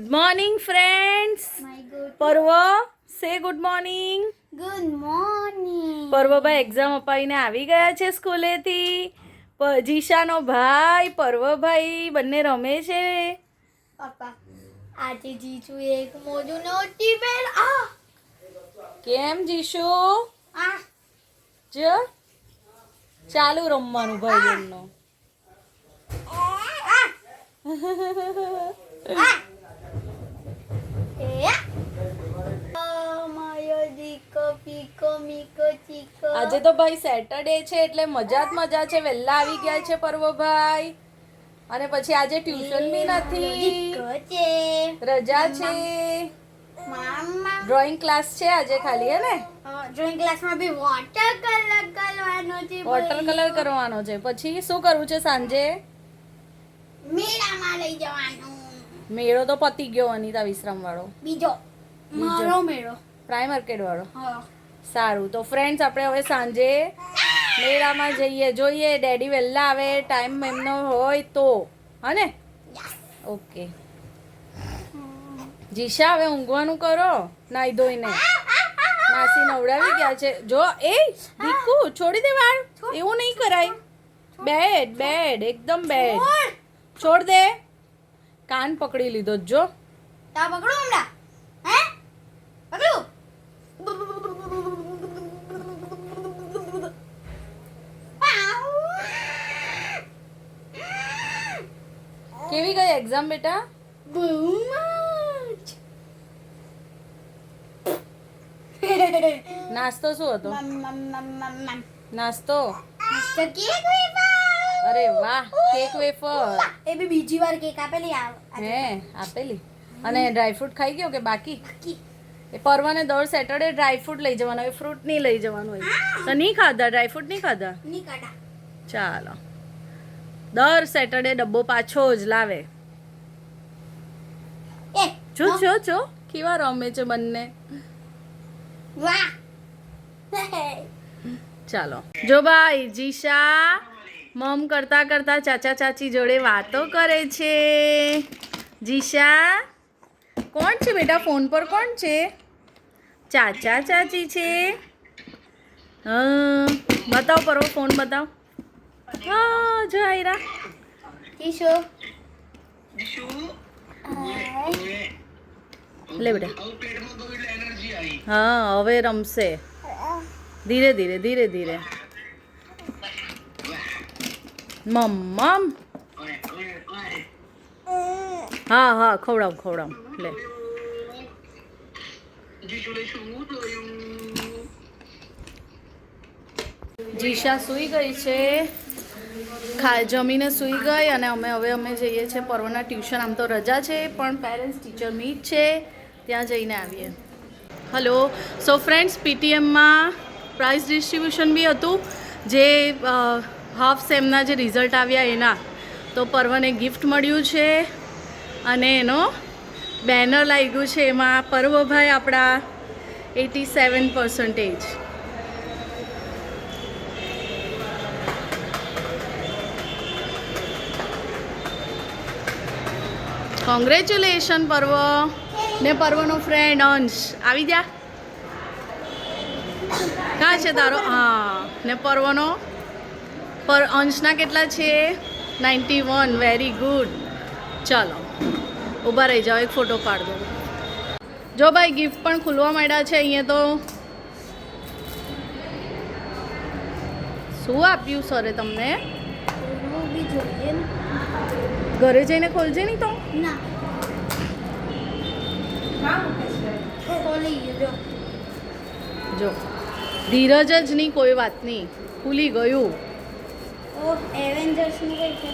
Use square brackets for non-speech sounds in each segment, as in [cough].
Good morning friends Parv say good morning good morning પર્વભાઈ exam અપાવીને આવી ગયા છે સ્કૂલેથી. જીશાનો ભાઈ પર્વભાઈ બંને રમે છે. પપ્પા આજે જીજુ એક મોજું નોટી બેલ આ કેમ જીશુ? આ જ? ચાલુ રમવાનું ભાઈ બહેનનું આ એ આ માયો દીકો પીકો મીકો ચીકો. આજે તો ભાઈ સેટરડે છે એટલે મજા જ મજા છે. વહેલા આવી ગયા છે પર્વભાઈ અને પછી આજે ટ્યુશન બી નથી. રજા છે. ડ્રોઈંગ ક્લાસ છે આજે ખાલી હે ને? ડ્રોઈંગ ક્લાસમાં બી વોટર કલર કરવાનો છે વોટર કલર કરવાનો છે. પછી શું કરવું છે સાંજે? મેળામાં લઈ જવાનું. મેળો તો પતી ગયો અનિતા વિશ્રામ વાળો બીજો. મારો મેળો. પ્રાઇમ માર્કેટ વાળો. હા. સારું. તો ફ્રેન્ડ્સ આપણે હવે સાંજે મેળામાં જઈએ. જોઈએ ડેડી વહેલા આવે ટાઈમ એમનો હોય તો. હને? ઓકે જીશા હવે ઊંઘવાનું કરો. નાઈ ધોઈને. માસી નવડાવી ગયા છે. જો એ દીકુ છોડી દે વાળ. એવું નહીં કરાય. બેડ બેડ એકદમ બેડ છોડ. દે. કાન પકડી લીધો જ તા પકડો હમણાં હે પકડું કેવી ગઈ એક્ઝામ બેટા? બહુ [laughs] નાસ્તો શું હતો? નાસ્તો? અરે વાહ કેક વેફર. એ બી બીજી વાર કેક આપેલી હે આપેલી. અને ડ્રાયફ્રૂટ ખાઈ ગયો કે બાકી? એ પરવાને દર સેટરડે ડ્રાયફ્રૂટ લઈ જવાનું હોય ફ્રૂટ નહીં લઈ જવાનું હોય. તો નહીં ખાધા? ડ્રાયફ્રૂટ નહીં ખાધા? નહીં ખાધા. ચાલો. દર સેટરડે ડબ્બો પાછો જ લાવે. જો જો. જો કેવા રમે છે બંને. વાહ. ચાલો. જો ભાઈ જીશા મમ કરતા કરતા ચાચા ચાચી જોડે વાતો કરે છે. જીશા કોણ છે બેટા? ફોન પર કોણ છે? ચાચા ચાચી છે. હા બતાવ પરો ફોન બતાવ. હા જો આયરા. ઈશો લે બેટા. હા હવે રમશે. ધીરે ધીરે ધીરે ધીરે. મમ્મા હા હા ખવડાવ ખવડાવ. લે. જીશા સૂઈ ગઈ છે. ખા જમીને સૂઈ ગઈ અને અમે હવે અમે જઈએ છીએ પર્વના ટ્યુશન. આમ તો રજા છે, પણ પેરેન્ટ્સ ટીચર મીટ છે. ત્યાં જઈને આવીએ. હલો સો ફ્રેન્ડ્સ પીટીએમમાં પ્રાઇઝ ડિસ્ટ્રીબ્યુશન બી હતું. જે હાફ સેમના જે રિઝલ્ટ આવ્યા એના. તો પર્વને ગિફ્ટ મળ્યું છે. અને એનો બેનર લાગ્યું છે. એમાં પર્વભાઈ આપણા એટી સેવન પર્સન્ટેજ કોંગ્રેચ્યુલેશન પર્વ ને પર્વનો ફ્રેન્ડ અંશ. આવી જા. ક્યાં છે તારો? હા. ને પર્વનો પર અંશના કેટલા છે? નાઇન્ટી વન વેરી ગુડ ચાલો. ઊભા રહી જાઓ. એક ફોટો પાડ દો જો ભાઈ ગિફ્ટ પણ ખુલવા માંડ્યા છે અહીંયા તો. શું આપ્યું સરે તમને? જોઈએ ઘરે જઈને ખોલજે નહીં તો? ના. જો. ધીરજ જ નહીં કોઈ વાત નહીં. ખુલી ગયું. ઓ એવેન્જર્સનું કઈ છે?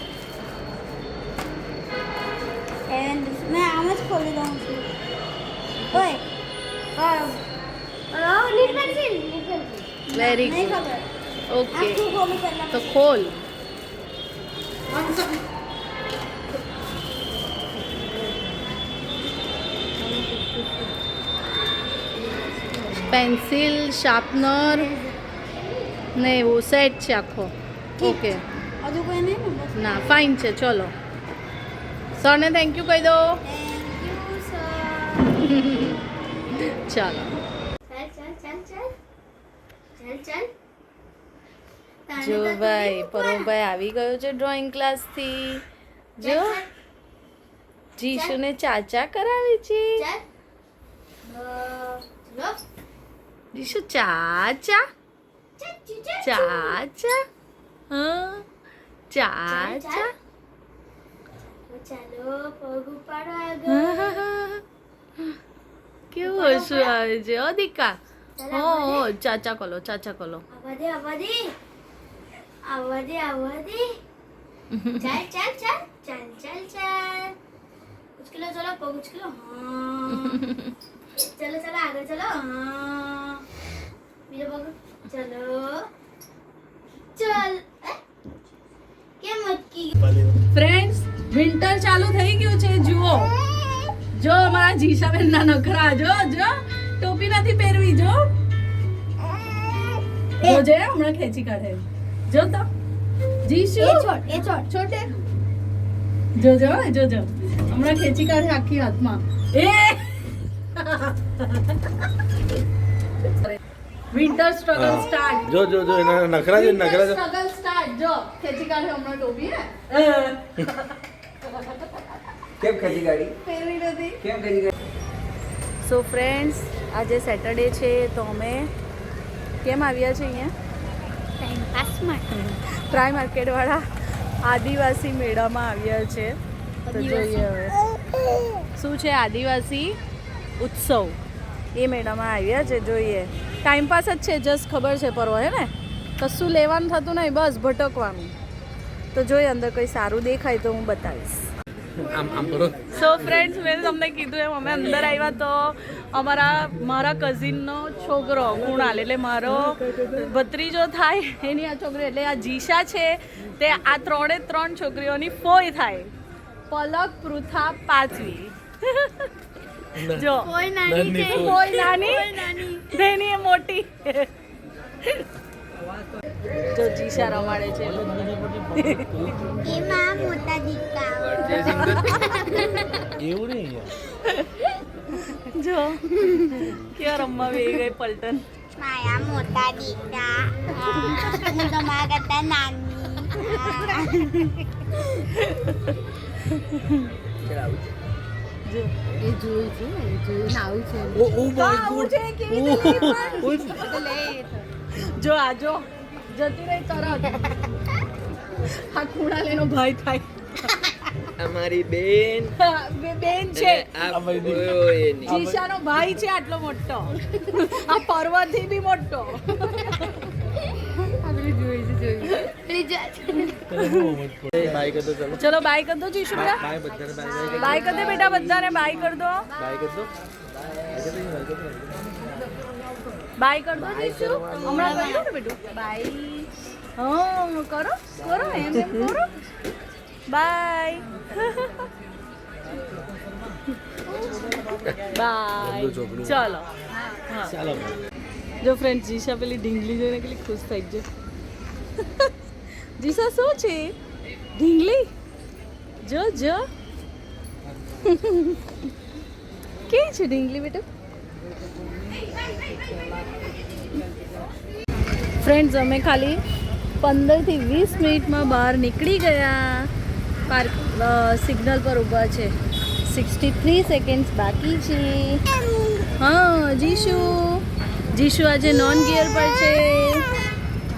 એવેન્જર્સ મેં આમ જ ખોલી દઉં છું. ઓય. good. ખબર. ઓકે તો ખોલ. પેન્સિલ શાર્પનર ને એવું સેટ છે આખો. ઓકે ને? ફાઇન છે ચલો. સરને થેન્ક યુ કહી દો. ચાલો જો ભાઈ પરોભાઈ આવી ગયો છે ડ્રોઈંગ ક્લાસથી જો. જીશુને ચાચા કરાવી છે. ચાલ ચાલ. ચલો જીશુ ચાચા ચાલ, ચાલ, ચાલ. ચાચા હા ચાચા ચાલો પગ ઉપાડો આગળ કેવું હસું આવે છે ઓ દીકા હો હો ચાચા કોલો ચાચા કોલો આવા દે આવા દે આવા દે આવા દે ચાલ ચાલ આગળ ચલો બીજો પગ ચલો ચલ કેમ અટકી ફ્રેન્ડ્સ વિન્ટર ચાલુ થઈ ગયું છે જુઓ જો અમારા જીશાબેન ના નખરા જો જો ટોપી નથી પહેરવી જો જોજે હમણાં ખેંચી કાઢે જો તો જીશુ એ છોડ એ છોડ છોટે જોજો જોજો હમણાં ખેંચી કાઢે આખી હાથમાં એ વિન્ટર સ્ટ્રગલ સ્ટાર્ટ જો જો જો એના નખરા છે નખરા સ્ટ્રગલ સ્ટાર્ટ જો ખેંચી કાઢે હમણાં ટોપી હે? [laughs] કેમ ખરી કાઢી? પહેરી નથી. કેમ ખરી કાઢી? સો ફ્રેન્ડ્સ આજે સેટરડે છે તો અમે કેમ આવ્યા છે અહીંયા? ટાઈમ પાસ માટે. પ્રાય માર્કેટવાળા આદિવાસી મેળામાં આવ્યા છે. તો જોઈએ હવે. શું છે આદિવાસી? ઉત્સવ. એ મેડમ આવ્યા છે જોઈએ. ટાઈમપાસ જ છે જસ્ટ ખબર છે પરવો હે ને? કશું લેવાનું થતું નહીં બસ ભટકવાનું. તો જોઈએ અંદર કંઈ સારું દેખાય તો હું બતાવીશ. આમ આમ કરો. સો ફ્રેન્ડ્સ મેં તમને કીધું એમ અમે અંદર આવ્યા તો અમારા મારા કઝિનનો છોકરો કુણાલ એટલે મારો ભત્રીજો થાય એની આ છોકરી એટલે આ જીશા છે તે આ ત્રણે ત્રણ છોકરીઓની ફોય થાય. પલક પૃથા પાચવી [laughs] જો. કોઈ નાની નાની છે. કોઈ. નાની? કોઈ એ મોટી. જો જીશા રમાડે છે. એ લોકો. મોટા દીકરા [laughs] એવું નહીં જો. ક્યાં રમવા બે ગઈ પલટન? માયા મોટા દીકરા. હું. તમારા કરતા નાની. જો ઓ ઓ માય ગોડ જો આ જો. જતી રહી તરત. આ કુણાલ એનો ભાઈ થાય. અમારી બેન. બેન છે. જીશાનો ભાઈ છે આટલો મોટો. આ પર્વતથી બી મોટો. ચાલો બાય કર દો જીશુ બેટા બાય બાય બાય બાય કર દે બેટા બધાને બાય કર દો. બાય બાય કર દો જીશુ. હમણાં કર્યું ને બેટું. બાય હા કરો કરો એમ એમ કરો. બાય બાય ચલો. ચલો ચાલો. જો ફ્રેન્ડ જીશા પેલી ઢીંગલી જોઈને કેટલી ખુશ થઈ ગઈ [laughs] જીશા શું છે? ઢીંગલી? જો જો. [laughs] કેવી છે ઢીંગલી બેટા? ફ્રેન્ડ્સ અમે ખાલી પંદરથી વીસ મિનિટમાં બહાર નીકળી ગયા. પાર્ક સિગ્નલ પર ઊભા છે. સિક્સટી થ્રી સેકન્ડ્સ બાકી છે. હા, જીશુ. જીશુ આજે નોન ગિયર પર છે.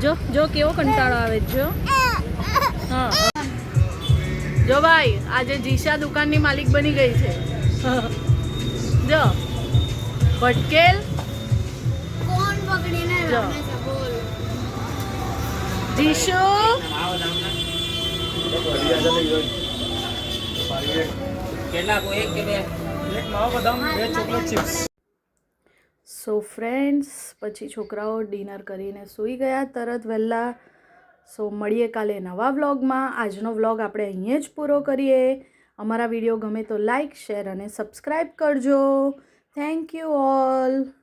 જો જો કેવો કંટાળો આવે જો. હા. જો ભાઈ આજે જીશા દુકાનની માલિક બની ગઈ છે. જો. ભટકેલ કોણ પકડીને જો. રમે છે? બોલ. જીશુ. સો ફ્રેન્ડ્સ પછી છોકરાઓ ડિનર કરીને સૂઈ ગયા તરત વહેલા. સો મળીએ કાલે નવા વ્લોગમાં. આજનો વ્લોગ આપણે અહીંયા જ પૂરો કરીએ. અમારા વીડિયો ગમે તો લાઈક, શેર અને સબસ્ક્રાઈબ કરજો. Thank you all